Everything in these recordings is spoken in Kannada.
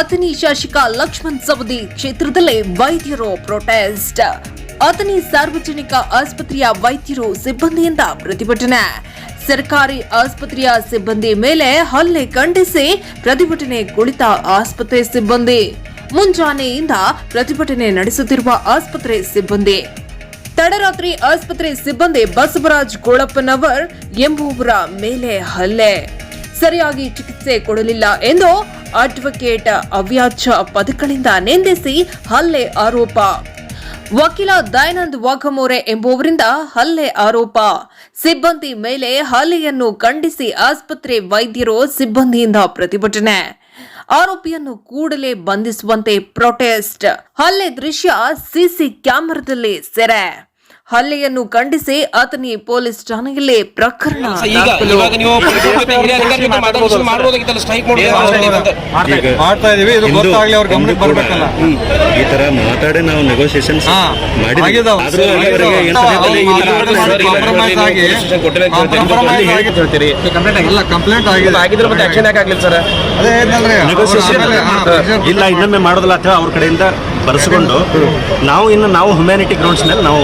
ಅಥಣಿ ಶಾಸಕ ಲಕ್ಷ್ಮಣ್ ಸವದಿ ಕ್ಷೇತ್ರದಲ್ಲೇ ವೈದ್ಯರು ಪ್ರೊಟೆಸ್ಟ್ ಅಥಣಿ ಸಾರ್ವಜನಿಕ ಆಸ್ಪತ್ರೆಯ ವೈದ್ಯರು ಸಿಬ್ಬಂದಿಯಿಂದ ಪ್ರತಿಭಟನೆ. ಸರ್ಕಾರಿ ಆಸ್ಪತ್ರೆಯ ಸಿಬ್ಬಂದಿ ಮೇಲೆ ಹಲ್ಲೆ ಖಂಡಿಸಿ ಪ್ರತಿಭಟನೆ ಕುಳಿತ ಆಸ್ಪತ್ರೆ ಸಿಬ್ಬಂದಿ. ಮುಂಜಾನೆಯಿಂದ ಪ್ರತಿಭಟನೆ ನಡೆಸುತ್ತಿರುವ ಆಸ್ಪತ್ರೆ ಸಿಬ್ಬಂದಿ. ತಡರಾತ್ರಿ ಆಸ್ಪತ್ರೆ ಸಿಬ್ಬಂದಿ ಬಸವರಾಜ್ ಗೋಳಪ್ಪನವರ್ ಎಂಬುವರ ಮೇಲೆ ಹಲ್ಲೆ. ಸರಿಯಾಗಿ ಚಿಕಿತ್ಸೆ ಕೊಡಲಿಲ್ಲ ಎಂದು ಅಡ್ವೊಕೇಟ್ ಅವ್ಯಾಜ್ಯ ಪದಗಳಿಂದ ನಿಂದಿಸಿ ಹಲ್ಲೆ ಆರೋಪ. ವಕೀಲ ದಯಾನಂದ್ ವಾಘಮೋರೆ ಎಂಬುವರಿಂದ ಹಲ್ಲೆ ಆರೋಪ. ಸಿಬ್ಬಂದಿ ಮೇಲೆ ಹಲ್ಲೆಯನ್ನು ಖಂಡಿಸಿ ಆಸ್ಪತ್ರೆ ವೈದ್ಯರು ಸಿಬ್ಬಂದಿಯಿಂದ ಪ್ರತಿಭಟನೆ. ಆರೋಪಿಯನ್ನು ಕೂಡಲೇ ಬಂಧಿಸುವಂತೆ ಪ್ರೊಟೆಸ್ಟ್. ಹಲ್ಲೆ ದೃಶ್ಯ ಸಿಸಿ ಕ್ಯಾಮೆರಾದಲ್ಲಿ ಸೆರೆ. ಹಲ್ಲೆಯನ್ನು ಖಂಡಿಸಿ ಆತನಿ ಪೊಲೀಸ್ ಠಾಣೆಯಲ್ಲಿ ಪ್ರಕರಣ ಮಾಡ್ತಾ ಇದೀವಿ ಇದು ಗೊತ್ತಾಗ್ಲಿ ಅವ್ರ ಗಮನಕ್ಕೆ ಇಂದು ಬರ್ಬೇಕಲ್ಲ. ಈ ತರ ಮಾತಾಡಿ ನಾವು ನೆಗೋಸಿಯೇಷನ್ ಇಲ್ಲ ಇನ್ನೊಮ್ಮೆ ಮಾಡೋದಿಲ್ಲ ಅಥವಾ ಅವ್ರ ಕಡೆಯಿಂದ ಬರೆಸ್ಕೊಂಡು ನಾವು ಇನ್ನು ನಾವು ಹ್ಯುಮ್ಯಾನಿಟಿ ಗ್ರೌಂಡ್ಸ್ ಮೇಲೆ ನಾವು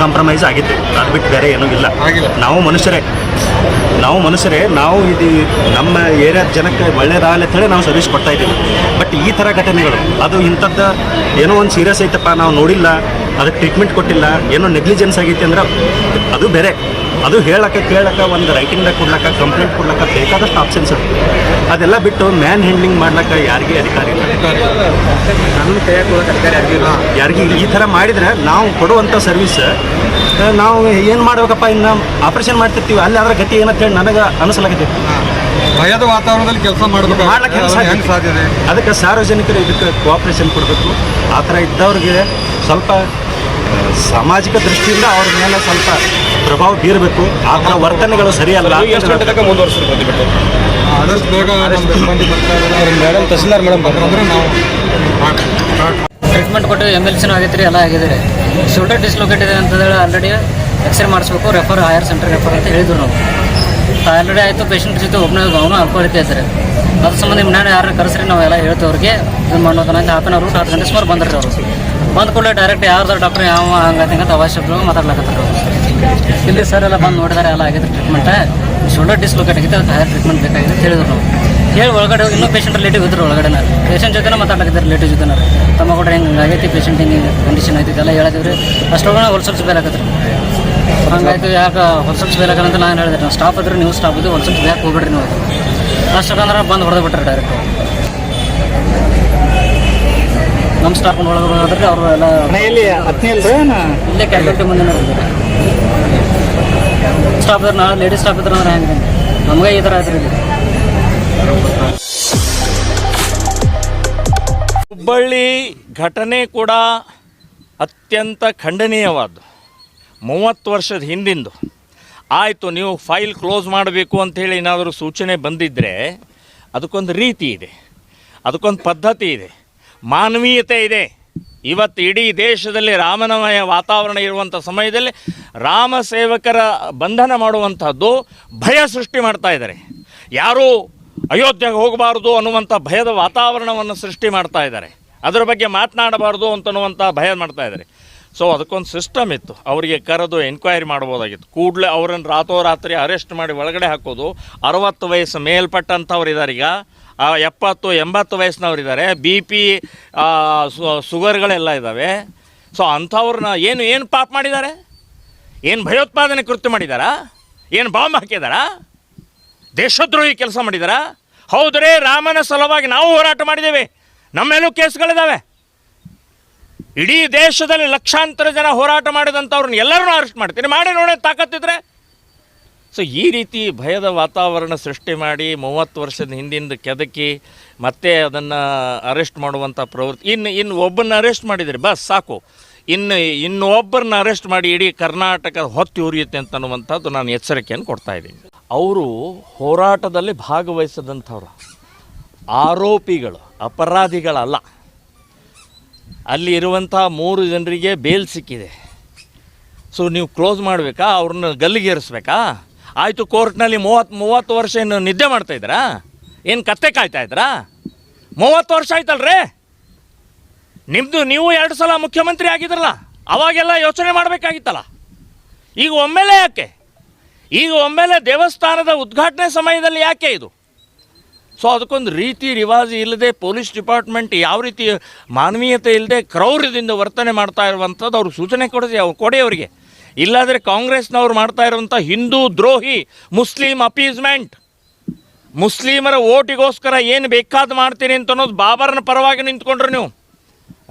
ಕಾಂಪ್ರಮೈಸ್ ಆಗಿತ್ತು. ಅದು ಬಿಟ್ಟು ಬೇರೆ ಏನೂ ಇಲ್ಲ. ನಾವು ಮನುಷ್ಯರೇ. ನಾವು ಮನುಷ್ಯರೇ ನಾವು ಇದು ನಮ್ಮ ಏರಿಯಾದ ಜನಕ್ಕೆ ಒಳ್ಳೇದಾಗಲಿ ಅಂತ ಹೇಳಿ ನಾವು ಸರ್ವಿಸ್ ಕೊಡ್ತಾ ಇದ್ದೀವಿ. ಬಟ್ ಈ ಥರ ಘಟನೆಗಳು ಅದು ಇಂಥದ್ದು ಏನೋ ಒಂದು ಸೀರಿಯಸ್ ಐತಪ್ಪ ನಾವು ನೋಡಿಲ್ಲ ಅದಕ್ಕೆ ಟ್ರೀಟ್ಮೆಂಟ್ ಕೊಟ್ಟಿಲ್ಲ ಏನೋ ನೆಗ್ಲಿಜೆನ್ಸ್ ಆಗೈತೆ ಅಂದ್ರೆ ಅದು ಬೇರೆ. ಅದು ಹೇಳಕ್ಕೆ ಕೇಳಕ್ಕೆ ಒಂದು ರೈಟಿಂಗ್ ಕೊಡ್ಲಕ್ಕ ಕಂಪ್ಲೇಂಟ್ ಕೊಡ್ಲಕ್ಕ ಬೇಕಾದಷ್ಟು ಆಪ್ಷನ್ಸ್ ಇರ್ತದೆ ಅದೆಲ್ಲ ಬಿಟ್ಟು ಮ್ಯಾನ್ ಹ್ಯಾಂಡ್ಲಿಂಗ್ ಮಾಡ್ಲಕ್ಕ ಯಾರಿಗೆ ಅಧಿಕಾರ ಇಲ್ಲ. ನನ್ನ ಕೈಯಾಗ ಅಧಿಕಾರಿ ಯಾರಿಗಿಲ್ಲ ಯಾರಿಗೆ ಈ ಥರ ಮಾಡಿದರೆ ನಾವು ಕೊಡುವಂಥ ಸರ್ವಿಸ್ ನಾವು ಏನು ಮಾಡ್ಬೇಕಪ್ಪ ಇನ್ನು? ಆಪ್ರೇಷನ್ ಮಾಡ್ತಿರ್ತೀವಿ. ಅಲ್ಲಿ ಅದರ ಗತಿ ಏನಂತ ಹೇಳಿ ನನಗೆ ಅನಿಸಲಾಗಿದೆ ಭಯದ ವಾತಾವರಣದಲ್ಲಿ ಕೆಲಸ ಮಾಡಬೇಕು ಕೆಲಸ ಸಾಧ್ಯ? ಅದಕ್ಕೆ ಸಾರ್ವಜನಿಕರು ಇದಕ್ಕೆ ಕೋಆಪ್ರೇಷನ್ ಕೊಡಬೇಕು. ಆ ಥರ ಇದ್ದವ್ರಿಗೆ ಸ್ವಲ್ಪ ಸಾಮಾಜಿಕ ದೃಷ್ಟಿಯಿಂದ ಅವ್ರ ಮೇಲೆ ಸ್ವಲ್ಪ ಪ್ರಭಾವ ಬೀರಬೇಕು. ಆ ಥರ ವರ್ತನೆಗಳು ಸರಿಯಲ್ಲ. ಆದಷ್ಟು ಬೇಗ ಮೇಡಮ್ ತಹಸೀಲ್ದಾರ್ ಮೇಡಮ್ ನಾವು ಟ್ರೀಟ್ಮೆಂಟ್ ಕೊಟ್ಟು ಎಂ ಎಲ್ ಸಿನೂ ಆಗೈತೆ ರೀ ಎಲ್ಲ ಆಗಿದೆ ರೀ. ಶೋಲ್ಡರ್ ಡಿಸ್ಲೊಕೇಟ್ ಇದೆ ಅಂತ ಹೇಳಿ ಆಲ್ರೆಡಿ ಎಕ್ಸ್ರೇ ಮಾಡಿಸ್ಬೇಕು ರೆಫರ್ ಹೈಯರ್ ಸೆಂಟರ್ ರೆಫರ್ ಅಂತ ಹೇಳಿದ್ರು ನಾವು. ಆಲ್ರೆಡಿ ಆಯಿತು ಪೇಷಂಟ್ ಜೊತೆ ಒಬ್ಬನೇ ಅವನು ಅನ್ಕೊಳಿತ ಸರ್ ಅದ್ರ ಸಂಬಂಧ ನಾಳೆ ಯಾರು ಕರೆಸ್ರಿ ನಾವು ಎಲ್ಲ ಅವ್ರಿಗೆ ಇದು ಮಾಡೋದನ್ನ ಹಾಫ್ ಆನ್ ಅವರ್ ಹತ್ತು ಗಂಟೆ ಸುಮಾರು ಬಂದ್ರಿ ಅವರು. ಬಂದ ಕೂಡಲೇ ಡೈರೆಕ್ಟ್ ಯಾರ್ದಾರ ಡಾಕ್ಟರ್ ಯಾವ ಹಂಗಂತ ಹಿಂಗಂತ ಅವಶ್ಯಕ ಮಾತಾಡ್ಲಕತ್ತಾರ ಇಲ್ಲಿ ಸರ್ ಎಲ್ಲ ಬಂದು ನೋಡಿದಾರೆ, ಎಲ್ಲ ಆಗಿದೆ ಟ್ರೀಟ್ಮೆಂಟ್ ಶೋಲ್ಡರ್ ಡಿಸ್ಲೋಕೇಟ್ ಆಗಿತ್ತು ಅದಕ್ಕೆ ಹೈಯರ್ ಟ್ರೀಟ್ಮೆಂಟ್ ಬೇಕಾಗಿದೆ ಅಂತ ಹೇಳಿದ್ರು ನಾವು ಹೇಳಿ ಒಳಗಡೆ ಹೋಗಿ, ಇನ್ನೂ ಪೇಷಂಟ್ ರಿಲೇಟಿವ್ ಇದ್ರು ಒಳಗಡೆ ಪೇಷಂಟ್ ಜೊತೆ ಮಾತಾಡ್ಲಿದ್ದಾರೆ ರಿಲೇಟಿವ್ ಜೊತೆ ತಮ್ಮ ಕೂಡ ಹಿಂಗೆ ಆಗೈತಿ ಪೇಷಂಟ್ ಹಿಂಗೆ ಕಂಡೀಷನ್ ಐತಿ ಎಲ್ಲ ಹೇಳಿದ್ರಿ ಅಷ್ಟೊಳಗೆ ಹೊಲ್ಸಲ್ಸ್ ಬೇರೆ ಆಗತ್ತೆ ಹಂಗಾಯ್ತು ಯಾಕೆ ಹೊಲ್ಸಲ್ಸ್ ಬೇಕಂತ ನಾನು ಹೇಳಿದೆ. ನಾವು ಸ್ಟಾಪ್ ಇದ್ರೆ ನೀವು ಸ್ಟಾಪ್ ಇದ್ದು ಹೊಲ್ಸಲ್ಸ್ ಬ್ಯಾಕ್ ಹೋಗ್ಬಿಡ್ರಿ ನೀವು. ಅಷ್ಟಕ್ಕಂದ್ರೆ ಬಂದು ಹೊಡೆದು ಬಿಟ್ರೆ ಡೈರೆಕ್ಟ್ ನಮ್ಮ ಸ್ಟಾಪ್ ಒಳಗೆ ಅವರು ಎಲ್ಲ ಇಲ್ಲೇ ಕ್ಯಾಲ್ಕುಲೇಟ್ ಮುಂದೆ ಸ್ಟಾಪ್ ಇದ್ರೆ ನಾಳೆ ಲೇಡೀಸ್ ಸ್ಟಾಪ್ ಇದ್ರೆ ಅಂದ್ರೆ ಹೆಂಗೆ? ನಮಗೆ ಈ ಥರ ಆಯ್ತು ಇಲ್ಲಿ. ಹುಬ್ಬಳ್ಳಿ ಘಟನೆ ಕೂಡ ಅತ್ಯಂತ ಖಂಡನೀಯವಾದ್ದು. ಮೂವತ್ತು ವರ್ಷದ ಹಿಂದಿಂದು. ಆಯಿತು, ನೀವು ಫೈಲ್ ಕ್ಲೋಸ್ ಮಾಡಬೇಕು ಅಂಥೇಳಿ ಏನಾದರೂ ಸೂಚನೆ ಬಂದಿದ್ದರೆ ಅದಕ್ಕೊಂದು ರೀತಿ ಇದೆ. ಅದಕ್ಕೊಂದು ಪದ್ಧತಿ ಇದೆ. ಮಾನವೀಯತೆ ಇದೆ. ಇವತ್ತು ಇಡೀ ದೇಶದಲ್ಲಿ ರಾಮನಮಯ ವಾತಾವರಣ ಇರುವಂಥ ಸಮಯದಲ್ಲಿ ರಾಮ ಸೇವಕರ ಬಂಧನ ಮಾಡುವಂಥದ್ದು ಭಯ ಸೃಷ್ಟಿ ಮಾಡ್ತಾ ಇದ್ದಾರೆ. ಯಾರೂ ಅಯೋಧ್ಯೆಗೆ ಹೋಗಬಾರ್ದು ಅನ್ನುವಂಥ ಭಯದ ವಾತಾವರಣವನ್ನು ಸೃಷ್ಟಿ ಮಾಡ್ತಾ ಇದ್ದಾರೆ. ಅದರ ಬಗ್ಗೆ ಮಾತನಾಡಬಾರ್ದು ಅಂತನ್ನುವಂಥ ಭಯ ಮಾಡ್ತಾ ಇದ್ದಾರೆ. ಸೊ ಅದಕ್ಕೊಂದು ಸಿಸ್ಟಮ್ ಇತ್ತು. ಅವರಿಗೆ ಕರೆದು ಎನ್ಕ್ವೈರಿ ಮಾಡ್ಬೋದಾಗಿತ್ತು. ಕೂಡಲೇ ಅವರನ್ನು ರಾತೋರಾತ್ರಿ ಅರೆಸ್ಟ್ ಮಾಡಿ ಒಳಗಡೆ ಹಾಕೋದು. ಅರವತ್ತು ವಯಸ್ಸು ಮೇಲ್ಪಟ್ಟಂಥವ್ರು ಇದ್ದಾರೆ ಈಗ. ಎಪ್ಪತ್ತು, ಎಂಬತ್ತು ವಯಸ್ಸಿನವ್ರು ಬಿ ಪಿ ಸುಗರ್ಗಳೆಲ್ಲ ಇದ್ದಾವೆ ಸೊ ಅಂಥವ್ರನ್ನ ಏನು ಏನು ಪಾಪ ಮಾಡಿದ್ದಾರೆ? ಏನು ಭಯೋತ್ಪಾದನೆ ಕೃತ್ಯ ಮಾಡಿದಾರಾ ಏನು ಬಾಂಬ್ ಹಾಕಿದಾರಾ ದೇಶದ್ರೋಹಿ ಕೆಲಸ ಮಾಡಿದಾರಾ ಹೌದ್ರೇ, ರಾಮನ ಸಲುವಾಗಿ ನಾವು ಹೋರಾಟ ಮಾಡಿದ್ದೇವೆ. ನಮ್ಮೇಲೂ ಕೇಸ್ಗಳಿದ್ದಾವೆ ಇಡೀ ದೇಶದಲ್ಲಿ ಲಕ್ಷಾಂತರ ಜನ ಹೋರಾಟ ಮಾಡಿದಂಥವ್ರನ್ನ ಎಲ್ಲರನ್ನೂ ಅರೆಸ್ಟ್ ಮಾಡ್ತೀನಿ. ಮಾಡಿ ನೋಡಿ ತಾಕತ್ತಿದ್ರೆ. ಸೊ ಈ ರೀತಿ ಭಯದ ವಾತಾವರಣ ಸೃಷ್ಟಿ ಮಾಡಿ ಮೂವತ್ತು ವರ್ಷದ ಹಿಂದಿಂದ ಕೆದಕಿ ಮತ್ತೆ ಅದನ್ನು ಅರೆಸ್ಟ್ ಮಾಡುವಂಥ ಪ್ರವೃತ್ತಿ. ಇನ್ನು ಇನ್ನು ಒಬ್ಬನ ಅರೆಸ್ಟ್ ಮಾಡಿದರೆ, ಬಸ್ ಸಾಕು. ಇನ್ನು ಇನ್ನು ಒಬ್ಬರನ್ನ ಅರೆಸ್ಟ್ ಮಾಡಿ ಇಡೀ ಕರ್ನಾಟಕ ಹೊತ್ತಿ ಉರಿಯುತ್ತೆ ಅಂತ ಅನ್ನುವಂಥದ್ದು ನಾನು ಎಚ್ಚರಿಕೆಯನ್ನು ಕೊಡ್ತಾ ಇದ್ದೀನಿ. ಅವರು ಹೋರಾಟದಲ್ಲಿ ಭಾಗವಹಿಸಿದಂಥವ್ರು. ಆರೋಪಿಗಳು, ಅಪರಾಧಿಗಳಲ್ಲ. ಅಲ್ಲಿ ಇರುವಂಥ ಮೂರು ಜನರಿಗೆ ಬೇಲ್ ಸಿಕ್ಕಿದೆ. ಸೊ ನೀವು ಕ್ಲೋಸ್ ಮಾಡಬೇಕಾ? ಅವ್ರನ್ನ ಗಲ್ಲಿಗೇರಿಸ್ಬೇಕಾ? ಆಯಿತು ಕೋರ್ಟ್ನಲ್ಲಿ ಮೂವತ್ತು ಮೂವತ್ತು ವರ್ಷ ಏನು ನಿದ್ದೆ ಮಾಡ್ತಾ ಇದ್ದೀರಾ? ಏನು ಕತ್ತೆ ಕಾಯ್ತಾ ಇದ್ರಾ ಮೂವತ್ತು ವರ್ಷ ಆಯ್ತಲ್ರೇ? ನಿಮ್ಮದು ನೀವು ಎರಡು ಸಲ ಮುಖ್ಯಮಂತ್ರಿ ಆಗಿದ್ರಲ್ಲ, ಅವಾಗೆಲ್ಲ ಯೋಚನೆ ಮಾಡಬೇಕಾಗಿತ್ತಲ್ಲ. ಈಗ ಒಮ್ಮೆಲೆ ಯಾಕೆ? ಈಗ ಒಮ್ಮೆಲೆ ದೇವಸ್ಥಾನದ ಉದ್ಘಾಟನೆ ಸಮಯದಲ್ಲಿ ಯಾಕೆ ಇದು? ಸೊ ಅದಕ್ಕೊಂದು ರೀತಿ ರಿವಾಜು ಇಲ್ಲದೆ ಪೊಲೀಸ್ ಡಿಪಾರ್ಟ್ಮೆಂಟ್ ಯಾವ ರೀತಿ ಮಾನವೀಯತೆ ಇಲ್ಲದೆ ಕ್ರೌರ್ಯದಿಂದ ವರ್ತನೆ ಮಾಡ್ತಾ ಇರುವಂಥದ್ದು ಅವ್ರು ಸೂಚನೆ ಕೊಡದೆ ಅವ್ರು ಕೊಡಿ ಅವರಿಗೆ ಇಲ್ಲಾದರೆ ಕಾಂಗ್ರೆಸ್ನವ್ರು ಮಾಡ್ತಾ ಇರುವಂಥ ಹಿಂದೂ ದ್ರೋಹಿ, ಮುಸ್ಲಿಂ ಅಪೀಸ್ಮೆಂಟ್. ಮುಸ್ಲಿಮರ ಓಟಿಗೋಸ್ಕರ ಏನು ಬೇಕಾದ ಮಾಡ್ತೀನಿ ಅಂತ ಅನ್ನೋದು ಬಾಬರನ ಪರವಾಗಿ ನಿಂತ್ಕೊಂಡ್ರು ನೀವು.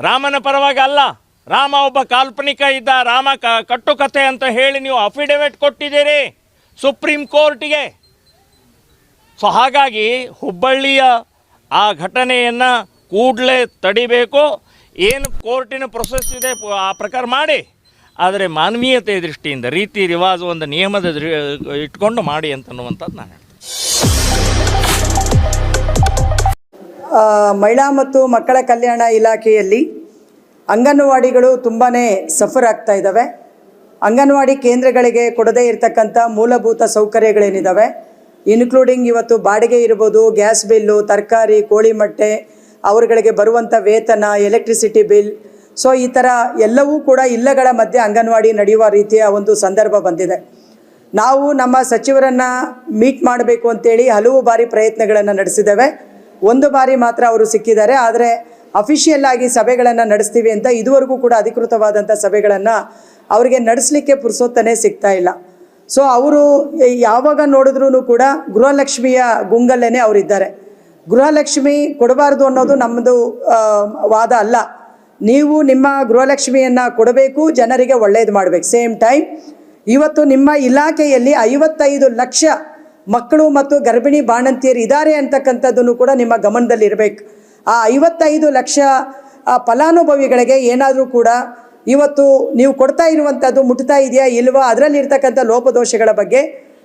ರಾಮನ ಪರವಾಗಿ ಅಲ್ಲ. ರಾಮ ಒಬ್ಬ ಕಾಲ್ಪನಿಕ ಇದ್ದ, ರಾಮ ಕಟ್ಟುಕತೆ ಅಂತ ಹೇಳಿ ನೀವು ಅಫಿಡವಿಟ್ ಕೊಟ್ಟಿದ್ದೀರಿ ಸುಪ್ರೀಂ ಕೋರ್ಟಿಗೆ. ಸೊ ಹಾಗಾಗಿ ಹುಬ್ಬಳ್ಳಿಯ ಆ ಘಟನೆಯನ್ನು ಕೂಡಲೇ ತಡಿಬೇಕು. ಏನು ಕೋರ್ಟಿನ ಪ್ರೊಸೆಸ್ ಇದೆ ಆ ಪ್ರಕಾರ ಮಾಡಿ. ಆದರೆ ಮಾನವೀಯತೆ ದೃಷ್ಟಿಯಿಂದ, ರೀತಿ ರಿವಾಜು ಒಂದು ನಿಯಮದ ಇಟ್ಕೊಂಡು ಮಾಡಿ ಅಂತನ್ನುವಂಥದ್ದು ನಾನು ಮಹಿಳಾ ಮತ್ತು ಮಕ್ಕಳ ಕಲ್ಯಾಣ ಇಲಾಖೆಯಲ್ಲಿ ಅಂಗನವಾಡಿಗಳು ತುಂಬಾ ಸಫರ್ ಆಗ್ತಾ ಇದ್ದಾವೆ. ಅಂಗನವಾಡಿ ಕೇಂದ್ರಗಳಿಗೆ ಕೊಡದೇ ಇರತಕ್ಕಂಥ ಮೂಲಭೂತ ಸೌಕರ್ಯಗಳೇನಿದ್ದಾವೆ ಇನ್ಕ್ಲೂಡಿಂಗ್ ಇವತ್ತು ಬಾಡಿಗೆ ಇರ್ಬೋದು, ಗ್ಯಾಸ್ ಬಿಲ್ಲು, ತರಕಾರಿ, ಕೋಳಿ ಮೊಟ್ಟೆ, ಅವರುಗಳಿಗೆ ಬರುವಂಥ ವೇತನ, ಎಲೆಕ್ಟ್ರಿಸಿಟಿ ಬಿಲ್. ಸೊ ಈ ಥರ ಎಲ್ಲವೂ ಕೂಡ ಇಲ್ಲಗಳ ಮಧ್ಯೆ ಅಂಗನವಾಡಿ ನಡೆಯುವ ರೀತಿಯ ಒಂದು ಸಂದರ್ಭ ಬಂದಿದೆ. ನಾವು ನಮ್ಮ ಸಚಿವರನ್ನು ಮೀಟ್ ಮಾಡಬೇಕು ಅಂತೇಳಿ ಹಲವು ಬಾರಿ ಪ್ರಯತ್ನಗಳನ್ನು ನಡೆಸಿದ್ದೇವೆ. ಒಂದು ಬಾರಿ ಮಾತ್ರ ಅವರು ಸಿಕ್ಕಿದ್ದಾರೆ. ಆದರೆ ಅಫಿಷಿಯಲ್ ಆಗಿ ಸಭೆಗಳನ್ನು ನಡೆಸ್ತೀವಿ ಅಂತ ಇದುವರೆಗೂ ಕೂಡ ಅಧಿಕೃತವಾದಂಥ ಸಭೆಗಳನ್ನು ಅವರಿಗೆ ನಡೆಸಲಿಕ್ಕೆ ಪುರುಸೊತ್ತನೇ ಸಿಗ್ತಾ ಇಲ್ಲ. ಸೊ ಅವರು ಯಾವಾಗ ನೋಡಿದ್ರೂ ಕೂಡ ಗೃಹಲಕ್ಷ್ಮಿಯ ಗುಂಗಲ್ಲೇ ಅವರಿದ್ದಾರೆ. ಗೃಹಲಕ್ಷ್ಮಿ ಕೊಡಬಾರ್ದು ಅನ್ನೋದು ನಮ್ಮದು ವಾದ ಅಲ್ಲ. ನೀವು ನಿಮ್ಮ ಗೃಹಲಕ್ಷ್ಮಿಯನ್ನು ಕೊಡಬೇಕು, ಜನರಿಗೆ ಒಳ್ಳೆಯದು ಮಾಡಬೇಕು. ಸೇಮ್ ಟೈಮ್ ಇವತ್ತು ನಿಮ್ಮ ಇಲಾಖೆಯಲ್ಲಿ ಐವತ್ತೈದು ಲಕ್ಷ ಮಕ್ಕಳು ಮತ್ತು ಗರ್ಭಿಣಿ ಬಾಣಂತಿಯರು ಇದ್ದಾರೆ ಅಂತಕ್ಕಂಥದ್ದನ್ನು ಕೂಡ ನಿಮ್ಮ ಗಮನದಲ್ಲಿರಬೇಕು. ಆ ಐವತ್ತೈದು ಲಕ್ಷ ಫಲಾನುಭವಿಗಳಿಗೆ ಏನಾದರೂ ಕೂಡ ಇವತ್ತು ನೀವು ಕೊಡ್ತಾ ಇರುವಂಥದ್ದು ಮುಟ್ತಾ ಇದೆಯಾ ಇಲ್ವಾ? ಅದರಲ್ಲಿರ್ತಕ್ಕಂಥ ಲೋಪದೋಷಗಳ ಬಗ್ಗೆ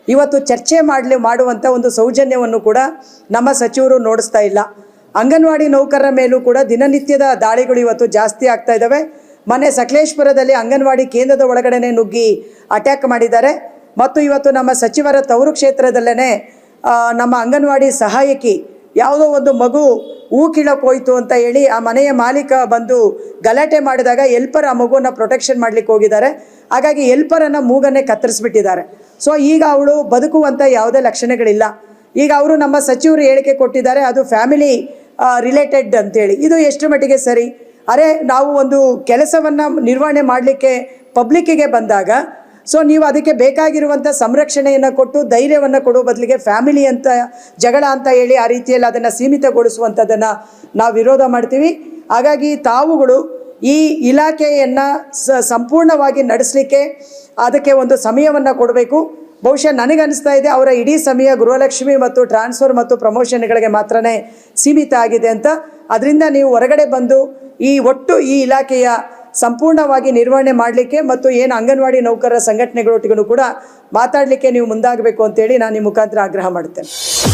ಇವತ್ತು ಚರ್ಚೆ ಮಾಡಲಿ ಮಾಡುವಂಥ ಒಂದು ಸೌಜನ್ಯವನ್ನು ಕೂಡ ನಮ್ಮ ಸಚಿವರು ನೋಡಿಸ್ತಾ ಇಲ್ಲ. ಅಂಗನವಾಡಿ ನೌಕರರ ಮೇಲೂ ಕೂಡ ದಿನನಿತ್ಯದ ದಾಳಿಗಳು ಇವತ್ತು ಜಾಸ್ತಿ ಆಗ್ತಾ ಇದ್ದಾವೆ ಮೊನ್ನೆ ಸಕಲೇಶ್ಪುರದಲ್ಲಿ ಅಂಗನವಾಡಿ ಕೇಂದ್ರದ ಒಳಗಡೆ ನುಗ್ಗಿ ಅಟ್ಯಾಕ್ ಮಾಡಿದ್ದಾರೆ. ಮತ್ತು ಇವತ್ತು ನಮ್ಮ ಸಚಿವರ ತವರು ಕ್ಷೇತ್ರದಲ್ಲೇ ನಮ್ಮ ಅಂಗನವಾಡಿ ಸಹಾಯಕಿ ಯಾವುದೋ ಒಂದು ಮಗು ಹೂ ಕೀಳಕ್ಕೆ ಹೋಯ್ತು ಅಂತ ಹೇಳಿ ಆ ಮನೆಯ ಮಾಲೀಕ ಬಂದು ಗಲಾಟೆ ಮಾಡಿದಾಗ ಎಲ್ಪರ್ ಆ ಮಗುವನ್ನು ಪ್ರೊಟೆಕ್ಷನ್ ಮಾಡ್ಲಿಕ್ಕೆ ಹೋಗಿದ್ದಾರೆ. ಹಾಗಾಗಿ ಎಲ್ಪರನ್ನು ಮೂಗನ್ನೇ ಕತ್ತರಿಸ್ಬಿಟ್ಟಿದ್ದಾರೆ. ಸೊ ಈಗ ಅವಳು ಬದುಕುವಂಥ ಯಾವುದೇ ಲಕ್ಷಣಗಳಿಲ್ಲ. ಈಗ ಅವರು ನಮ್ಮ ಸಚಿವರು ಹೇಳಿಕೆ ಕೊಟ್ಟಿದ್ದಾರೆ, ಅದು ಫ್ಯಾಮಿಲಿ ರಿಲೇಟೆಡ್ ಅಂತೇಳಿ. ಇದು ಎಷ್ಟು ಮಟ್ಟಿಗೆ ಸರಿ? ಅರೆ, ನಾವು ಒಂದು ಕೆಲಸವನ್ನು ನಿರ್ವಹಣೆ ಮಾಡಲಿಕ್ಕೆ ಪಬ್ಲಿಕ್ಕಿಗೆ ಬಂದಾಗ ಸೊ ನೀವು ಅದಕ್ಕೆ ಬೇಕಾಗಿರುವಂಥ ಸಂರಕ್ಷಣೆಯನ್ನು ಕೊಟ್ಟು ಧೈರ್ಯವನ್ನು ಕೊಡೋ ಬದಲಿಗೆ ಫ್ಯಾಮಿಲಿ ಅಂತ, ಜಗಳ ಅಂತ ಹೇಳಿ ಆ ರೀತಿಯಲ್ಲಿ ಅದನ್ನು ಸೀಮಿತಗೊಳಿಸುವಂಥದ್ದನ್ನು ನಾವು ವಿರೋಧ ಮಾಡ್ತೀವಿ. ಹಾಗಾಗಿ ತಾವುಗಳು ಈ ಇಲಾಖೆಯನ್ನು ಸಂಪೂರ್ಣವಾಗಿ ನಡೆಸಲಿಕ್ಕೆ ಅದಕ್ಕೆ ಒಂದು ಸಮಯವನ್ನು ಕೊಡಬೇಕು. ಬಹುಶಃ ನನಗನ್ನಿಸ್ತಾ ಇದೆ ಅವರ ಇಡೀ ಸಮಯ ಗೃಹಲಕ್ಷ್ಮಿ ಮತ್ತು ಟ್ರಾನ್ಸ್ಫರ್ ಮತ್ತು ಪ್ರಮೋಷನ್ಗಳಿಗೆ ಮಾತ್ರನೇ ಸೀಮಿತ ಆಗಿದೆ ಅಂತ. ಅದರಿಂದ ನೀವು ಹೊರಗಡೆ ಬಂದು ಈ ಒಟ್ಟು ಈ ಇಲಾಖೆಯ ಸಂಪೂರ್ಣವಾಗಿ ನಿರ್ವಹಣೆ ಮಾಡಲಿಕ್ಕೆ ಮತ್ತು ಏನು ಅಂಗನವಾಡಿ ನೌಕರರ ಸಂಘಟನೆಗಳೊಟ್ಟಿಗೂ ಕೂಡ ಮಾತಾಡಲಿಕ್ಕೆ ನೀವು ಮುಂದಾಗಬೇಕು ಅಂತೇಳಿ ನಾನು ನಿಮ್ಮ ಮುಖಾಂತರ ಆಗ್ರಹ ಮಾಡುತ್ತೇನೆ